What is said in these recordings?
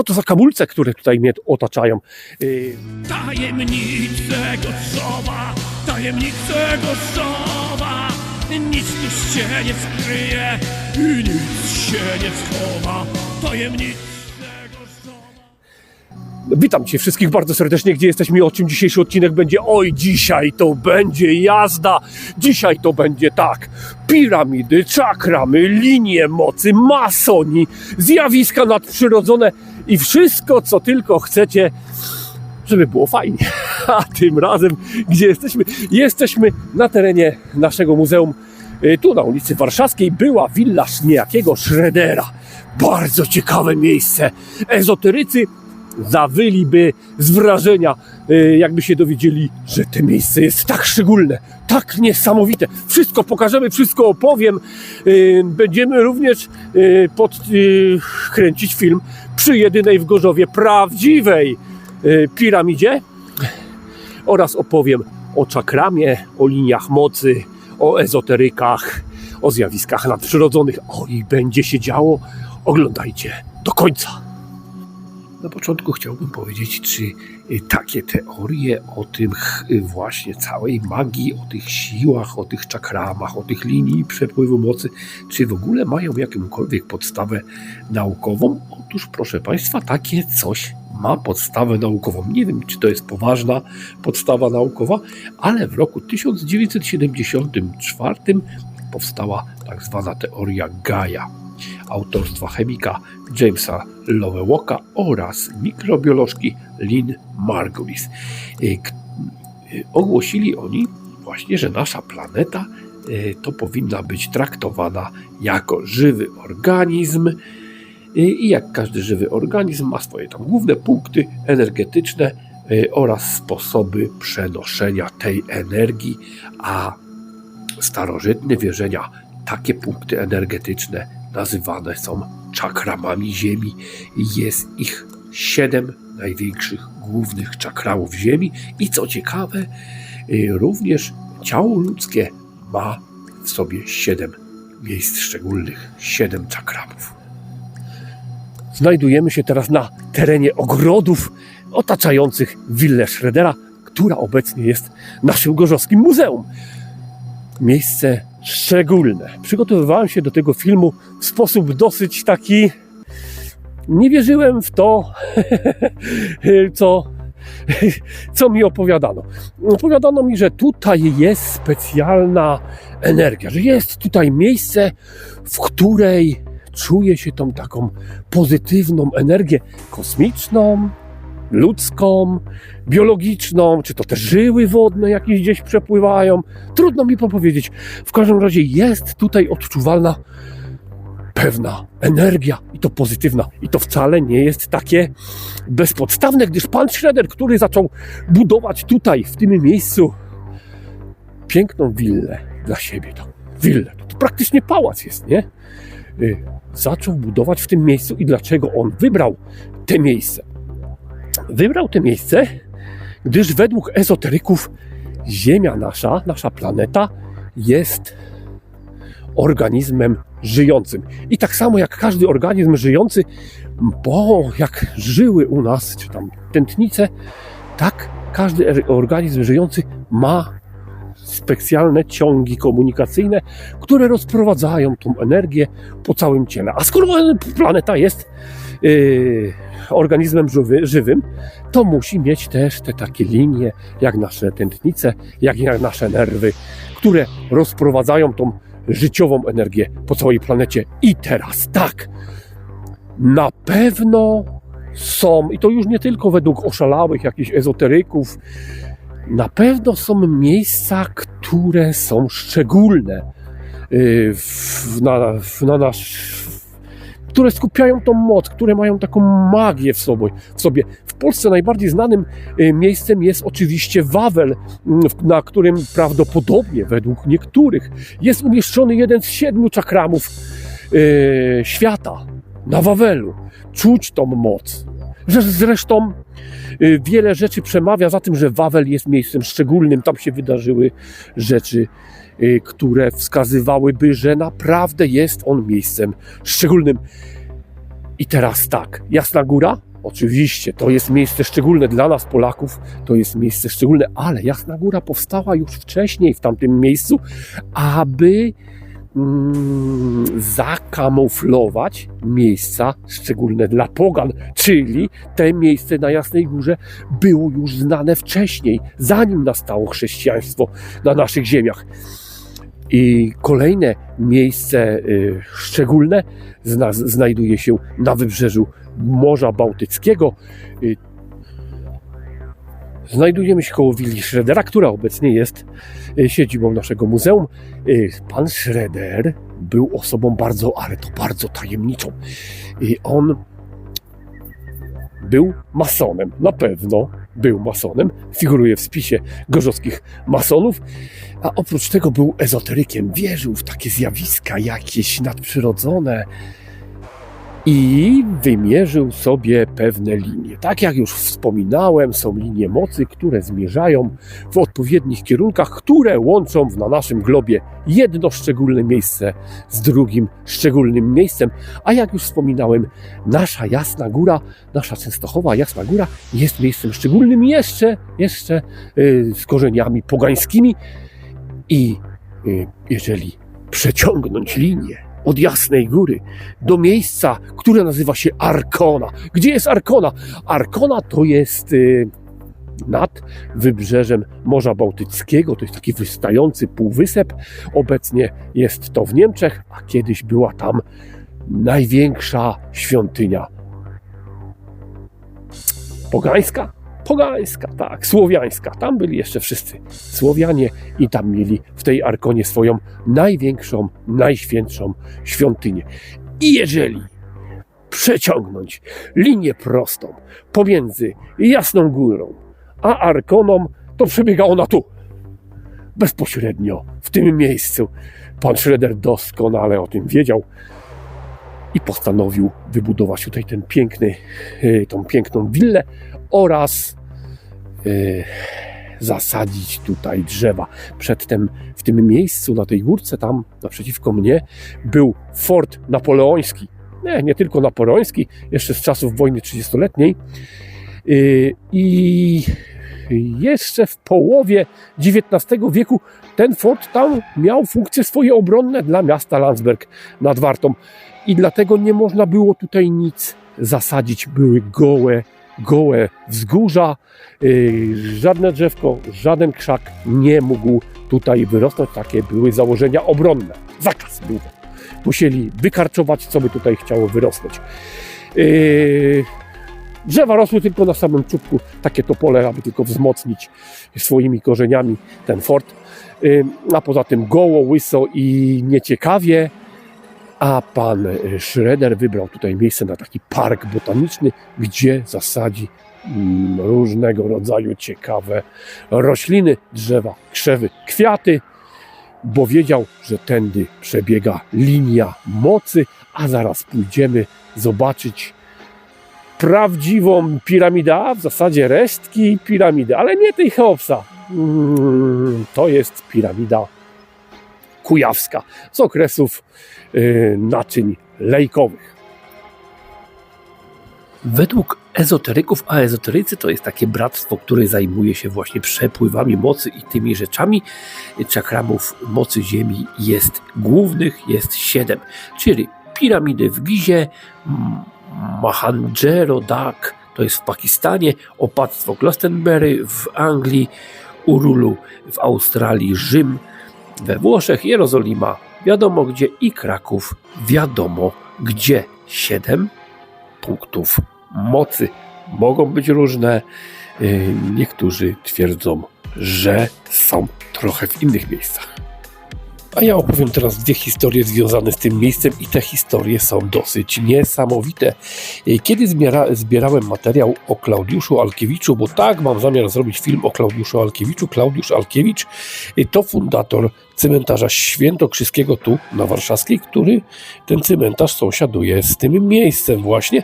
co to za kamulce, które tutaj mnie otaczają. Y, Tajemnice Gorszowa, Gorszowa, nic tu się nie skryje i nic się nie schowa. Gorszowa. Witam Cię wszystkich bardzo serdecznie, gdzie jesteśmy o czym dzisiejszy odcinek będzie. Oj, dzisiaj to będzie jazda, dzisiaj to będzie tak. Piramidy, czakramy, linie mocy, masoni, zjawiska nadprzyrodzone i wszystko, co tylko chcecie, żeby było fajnie. A tym razem, gdzie jesteśmy? Jesteśmy na terenie naszego muzeum. Y, Tu na ulicy Warszawskiej była willaż niejakiego Schroedera. Bardzo ciekawe miejsce. Ezoterycy zawyliby z wrażenia, y, jakby się dowiedzieli, że to miejsce jest tak szczególne, tak niesamowite. Wszystko pokażemy, wszystko opowiem. Y, Będziemy również y, podkręcić film przy jedynej w Gorzowie prawdziwej piramidzie oraz opowiem o czakramie, o liniach mocy, o ezoterykach, o zjawiskach nadprzyrodzonych. O i będzie się działo. Oglądajcie do końca. Na początku chciałbym powiedzieć, czy y, takie teorie o tym y, właśnie całej magii, o tych siłach, o tych czakramach, o tych linii przepływu mocy, czy w ogóle mają jakąkolwiek podstawę naukową? Otóż, proszę Państwa, takie coś ma podstawę naukową. Nie wiem, czy to jest poważna podstawa naukowa, ale w roku 1974 powstała tak zwana teoria Gaia autorstwa chemika Jamesa Loveloka oraz mikrobiolożki Lynn Margulis. Y, y, Ogłosili oni właśnie, że nasza planeta y, to powinna być traktowana jako żywy organizm i jak każdy żywy organizm ma swoje tam główne punkty energetyczne oraz sposoby przenoszenia tej energii, a starożytne wierzenia takie punkty energetyczne nazywane są czakramami Ziemi. Jest ich siedem największych głównych czakramów Ziemi i co ciekawe, y, również ciało ludzkie ma w sobie siedem miejsc szczególnych, siedem czakramów. Znajdujemy się teraz na terenie ogrodów otaczających willę Schroedera, która obecnie jest naszym gorzowskim muzeum miejsce szczególne. Przygotowywałem się do tego filmu w sposób dosyć taki. Nie wierzyłem w to, co, co mi opowiadano. Opowiadano mi, że tutaj jest specjalna energia, że jest tutaj miejsce, w której czuje się tą taką pozytywną energię kosmiczną, ludzką, biologiczną, czy to te żyły wodne jakieś gdzieś przepływają. Trudno mi powiedzieć. W każdym razie jest tutaj odczuwalna pewna energia i to pozytywna. I to wcale nie jest takie bezpodstawne, gdyż pan Schroeder, który zaczął budować tutaj, w tym miejscu, piękną willę dla siebie. To willę, to, to praktycznie pałac jest, nie? Y, Zaczął budować w tym miejscu i dlaczego on wybrał te miejsce? Wybrał to miejsce, gdyż według ezoteryków Ziemia nasza, nasza planeta jest organizmem żyjącym. I tak samo jak każdy organizm żyjący, bo jak żyły u nas, czy tam tętnice, tak każdy organizm żyjący ma specjalne ciągi komunikacyjne, które rozprowadzają tą energię po całym ciele. A skoro planeta jest yy, organizmem żywy, żywym, to musi mieć też te takie linie, jak nasze tętnice, jak jak nasze nerwy, które rozprowadzają tą życiową energię po całej planecie. I teraz tak, na pewno są, i to już nie tylko według oszalałych jakichś ezoteryków, na pewno są miejsca, które są szczególne yy, w, na, w, na nasz, które skupiają tą moc, które mają taką magię w sobie. W, sobie. w Polsce najbardziej znanym y, miejscem jest oczywiście Wawel, mm, na którym prawdopodobnie według niektórych jest umieszczony jeden z siedmiu czakramów y, świata. Na Wawelu. Czuć tą moc. Zresztą y, wiele rzeczy przemawia za tym, że Wawel jest miejscem szczególnym. Tam się wydarzyły rzeczy, y, które wskazywałyby, że naprawdę jest on miejscem szczególnym. I teraz tak, Jasna Góra Oczywiście, to jest miejsce szczególne dla nas, Polaków, to jest miejsce szczególne, ale Jasna Góra powstała już wcześniej w tamtym miejscu, aby mm, zakamuflować miejsca szczególne dla pogan, czyli te miejsce na Jasnej Górze było już znane wcześniej, zanim nastało chrześcijaństwo na naszych ziemiach. I kolejne miejsce y, szczególne zna, znajduje się na wybrzeżu Morza Bałtyckiego. Y, Znajdujemy się koło willi Schroedera, która obecnie jest y, siedzibą naszego muzeum. Y, Pan Schroeder był osobą bardzo, ale to bardzo tajemniczą. I on był masonem, na pewno był masonem, figuruje w spisie gorzowskich masonów, a oprócz tego był ezoterykiem, wierzył w takie zjawiska jakieś nadprzyrodzone i wymierzył sobie pewne linie. Tak jak już wspominałem, są linie mocy, które zmierzają w odpowiednich kierunkach, które łączą na naszym globie jedno szczególne miejsce z drugim szczególnym miejscem. A jak już wspominałem, nasza Jasna Góra, nasza Częstochowa Jasna Góra jest miejscem szczególnym jeszcze, jeszcze y, z korzeniami pogańskimi. I y, jeżeli przeciągnąć linię od Jasnej Góry do miejsca, które nazywa się Arkona. Gdzie jest Arkona? Arkona to jest y, nad wybrzeżem Morza Bałtyckiego. To jest taki wystający półwysep. Obecnie jest to w Niemczech, a kiedyś była tam największa świątynia pogańska. Pogańska, tak, słowiańska. Tam byli jeszcze wszyscy Słowianie i tam mieli w tej Arkonie swoją największą, najświętszą świątynię. I jeżeli przeciągnąć linię prostą pomiędzy Jasną Górą a Arkoną, to przebiega ona tu. Bezpośrednio, w tym miejscu. Pan Schroeder doskonale o tym wiedział i postanowił wybudować tutaj ten piękny, y, tą piękną willę oraz y, zasadzić tutaj drzewa. Przedtem w tym miejscu, na tej górce tam naprzeciwko mnie był fort napoleoński. Nie, nie tylko napoleoński, jeszcze z czasów wojny 30-letniej. Y, I jeszcze w połowie XIX wieku ten fort tam miał funkcje swoje obronne dla miasta Landsberg nad Wartą. I dlatego nie można było tutaj nic zasadzić. Były gołe, gołe wzgórza, yy, żadne drzewko, żaden krzak nie mógł tutaj wyrosnąć. Takie były założenia obronne. Zakaz był. Musieli wykarczować, co by tutaj chciało wyrosnąć. Yy, Drzewa rosły tylko na samym czubku, takie topole, aby tylko wzmocnić swoimi korzeniami ten fort. Yy, A poza tym goło, łyso i nieciekawie. A pan y, Schroeder wybrał tutaj miejsce na taki park botaniczny, gdzie zasadzi mm, różnego rodzaju ciekawe rośliny, drzewa, krzewy, kwiaty, bo wiedział, że tędy przebiega linia mocy, a zaraz pójdziemy zobaczyć prawdziwą piramidę, a w zasadzie resztki piramidy, ale nie tej Cheopsa. Mm, To jest piramida kujawska z okresów y, naczyń lejkowych. Według ezoteryków, a ezoterycy to jest takie bractwo, które zajmuje się właśnie przepływami mocy i tymi rzeczami. Czakramów mocy Ziemi jest głównych, jest siedem, czyli piramidy w Gizie, M- Mohenjo Dak, to jest w Pakistanie, opactwo Glastonbury w Anglii, Urulu w Australii, Rzym we Włoszech, Jerozolima wiadomo gdzie i Kraków wiadomo gdzie. Siedem punktów mocy mogą być różne. Yy, Niektórzy twierdzą, że są trochę w innych miejscach. A ja opowiem teraz dwie historie związane z tym miejscem i te historie są dosyć niesamowite. Yy, Kiedy zbiera, zbierałem materiał o Klaudiuszu Alkiewiczu, bo tak, mam zamiar zrobić film o Klaudiuszu Alkiewiczu. Klaudiusz Alkiewicz yy, to fundator cmentarza świętokrzyskiego tu na Warszawskiej, który ten cmentarz sąsiaduje z tym miejscem właśnie.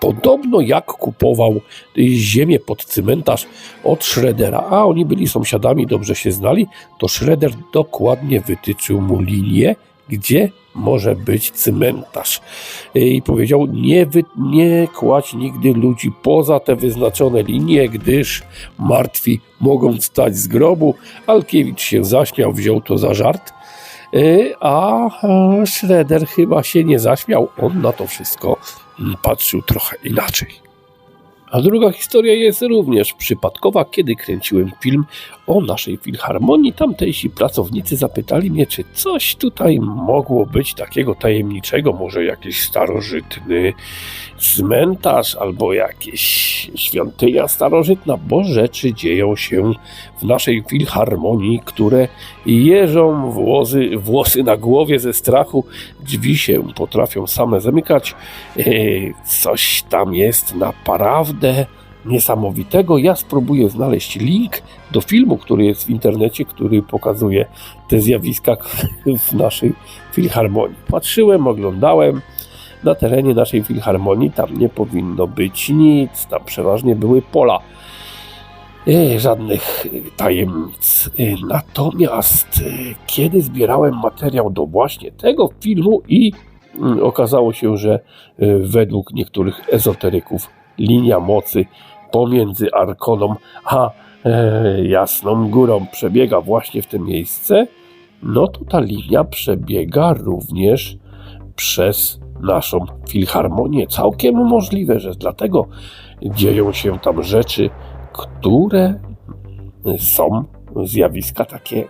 Podobno jak kupował ziemię pod cmentarz od Schroedera, a oni byli sąsiadami, dobrze się znali, to Schroeder dokładnie wytyczył mu linię, gdzie może być cmentarz. I powiedział, nie, wy, nie kładź nigdy ludzi poza te wyznaczone linie, gdyż martwi mogą wstać z grobu. Alkiewicz się zaśmiał, wziął to za żart. Y, A e, Schroeder chyba się nie zaśmiał. On na to wszystko patrzył trochę inaczej. A druga historia jest również przypadkowa, kiedy kręciłem film o naszej filharmonii. Tamtejsi pracownicy zapytali mnie, czy coś tutaj mogło być takiego tajemniczego, może jakiś starożytny cmentarz albo jakieś świątynia starożytna, bo rzeczy dzieją się w naszej filharmonii, które jeżą włosy, włosy na głowie ze strachu, drzwi się potrafią same zamykać. E, Coś tam jest naprawdę niesamowitego. Ja spróbuję znaleźć link do filmu, który jest w internecie, który pokazuje te zjawiska w naszej filharmonii. Patrzyłem, oglądałem. Na terenie naszej filharmonii tam nie powinno być nic, tam przeważnie były pola. E, żadnych e, tajemnic. E, Natomiast kiedy zbierałem materiał do właśnie tego filmu i mm, okazało się, że według niektórych ezoteryków linia mocy pomiędzy Arkoną a e, Jasną Górą przebiega właśnie w tym miejsce, no to ta linia przebiega również przez naszą filharmonię. Całkiem możliwe, że dlatego dzieją się tam rzeczy, które są zjawiska takie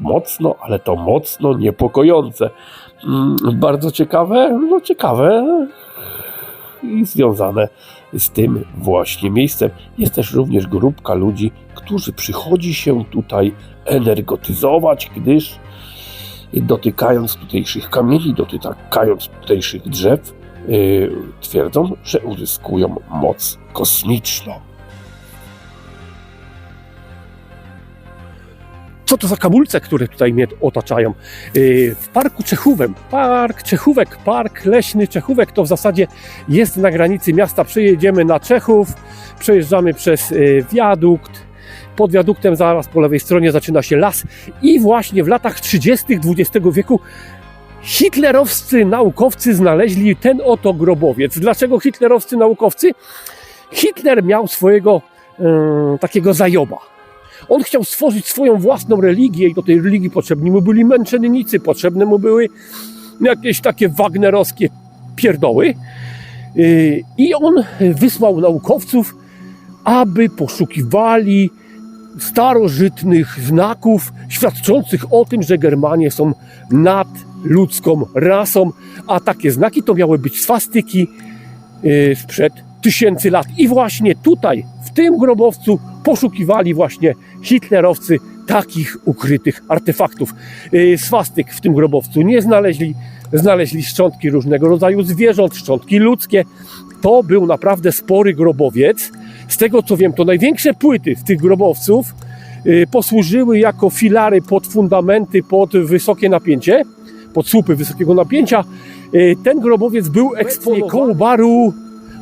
mocno, ale to mocno niepokojące. Mm, Bardzo ciekawe, no ciekawe i związane z tym właśnie miejscem. Jest też również grupka ludzi, którzy przychodzi się tutaj energetyzować, gdyż dotykając tutejszych kamieni, dotykając tutejszych drzew, yy, twierdzą, że uzyskują moc kosmiczną. Co to za kamulce, które tutaj mnie otaczają? Yy, W parku Czechówem, park Czechówek, park leśny Czechówek to w zasadzie jest na granicy miasta. Przejedziemy na Czechów, przejeżdżamy przez yy, wiadukt. Pod wiaduktem zaraz po lewej stronie zaczyna się las i właśnie w latach 30. XX wieku hitlerowscy naukowcy znaleźli ten oto grobowiec. Dlaczego hitlerowscy naukowcy? Hitler miał swojego e, takiego zajoba. On chciał stworzyć swoją własną religię i do tej religii potrzebni mu byli męczennicy, potrzebne mu były jakieś takie wagnerowskie pierdoły. Yy, I on wysłał naukowców, aby poszukiwali starożytnych znaków świadczących o tym, że Germanie są nadludzką rasą, a takie znaki to miały być swastyki yy, sprzed tysięcy lat. I właśnie tutaj, w tym grobowcu, poszukiwali właśnie hitlerowcy takich ukrytych artefaktów. Yy, Swastyk w tym grobowcu nie znaleźli, znaleźli szczątki różnego rodzaju zwierząt, szczątki ludzkie. To był naprawdę spory grobowiec. Z tego co wiem, to największe płyty z tych grobowców yy, posłużyły jako filary pod fundamenty, pod wysokie napięcie, pod słupy wysokiego napięcia. Yy, Ten grobowiec był eksponowany koło baru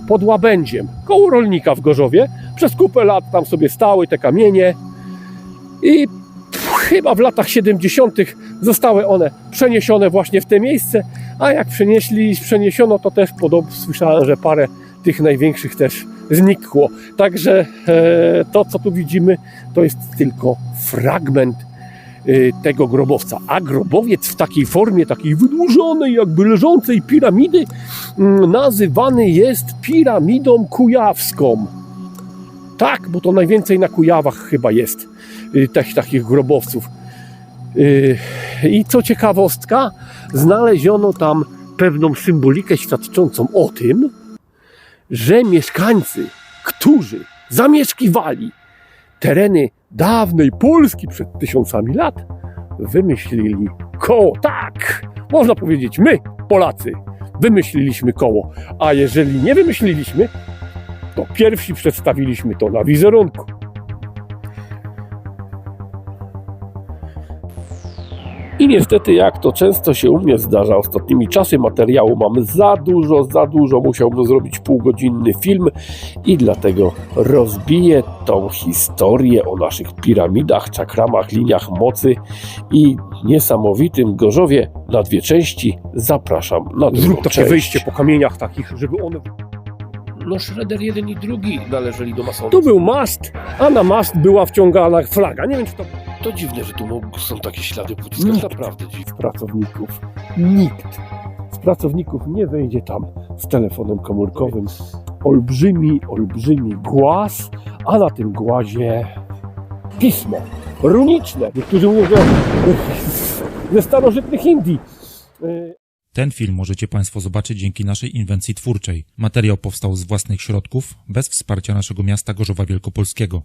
pod łabędziem, koło rolnika w Gorzowie. Przez kupę lat tam sobie stały te kamienie i chyba w latach 70. zostały one przeniesione właśnie w te miejsce, a jak przenieśli, przeniesiono, to też podobno słyszałem, że parę tych największych też znikło. Także e, to, co tu widzimy, to jest tylko fragment e, tego grobowca. A grobowiec w takiej formie, takiej wydłużonej, jakby leżącej piramidy, mm, nazywany jest piramidą kujawską. Tak, bo to najwięcej na Kujawach chyba jest y, takich grobowców. Y, I co ciekawostka, znaleziono tam pewną symbolikę świadczącą o tym, że mieszkańcy, którzy zamieszkiwali tereny dawnej Polski przed tysiącami lat, wymyślili koło. Tak, można powiedzieć, my, Polacy, wymyśliliśmy koło. A jeżeli nie wymyśliliśmy, to pierwsi przedstawiliśmy to na wizerunku. I niestety, jak to często się u mnie zdarza ostatnimi czasy, materiału mamy za dużo, za dużo. Musiałbym zrobić półgodzinny film i dlatego rozbiję tą historię o naszych piramidach, czakramach, liniach mocy i niesamowitym Gorzowie na dwie części. Zapraszam na drugą Zrób takie część. wejście po kamieniach takich, żeby one... No Shredder jeden i drugi należeli do masonów. Tu był mast, a na mast była wciągana flaga. Nie wiem, czy to To dziwne, że tu są takie ślady pocisków. Nikt. Naprawdę dziwne. Z pracowników. Nikt z pracowników nie wejdzie tam z telefonem komórkowym. Olbrzymi, olbrzymi głaz, a na tym głazie pismo runiczne. Niektórzy mówią, że ze starożytnych Indii. Ten film możecie Państwo zobaczyć dzięki naszej inwencji twórczej. Materiał powstał z własnych środków, bez wsparcia naszego miasta Gorzowa Wielkopolskiego.